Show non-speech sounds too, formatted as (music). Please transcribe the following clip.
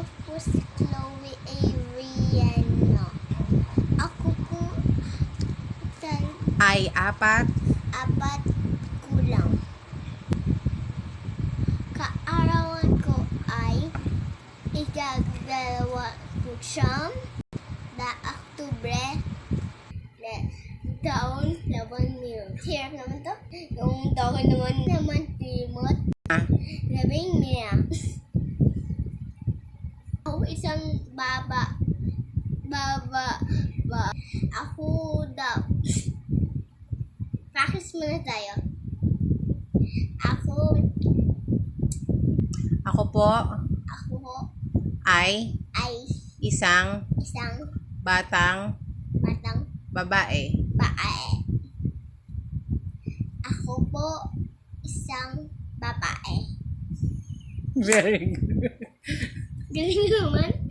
po si Chloe Ariano. Ako po tal- Ay apat. apat kulang. Kaarawan ko ay ikagdalawa po siyam na Oktubre na taon laban niyo. Hirap naman to. Yung taon naman naman timot. Ah. Labing niya. (laughs) Ako isang baba. Baba. Ba. Ako daw. Practice muna tayo. Ako, Ako po ako ay ay isang isang batang batang babae. babae. Ako po isang babae. Very good. (laughs) 给你们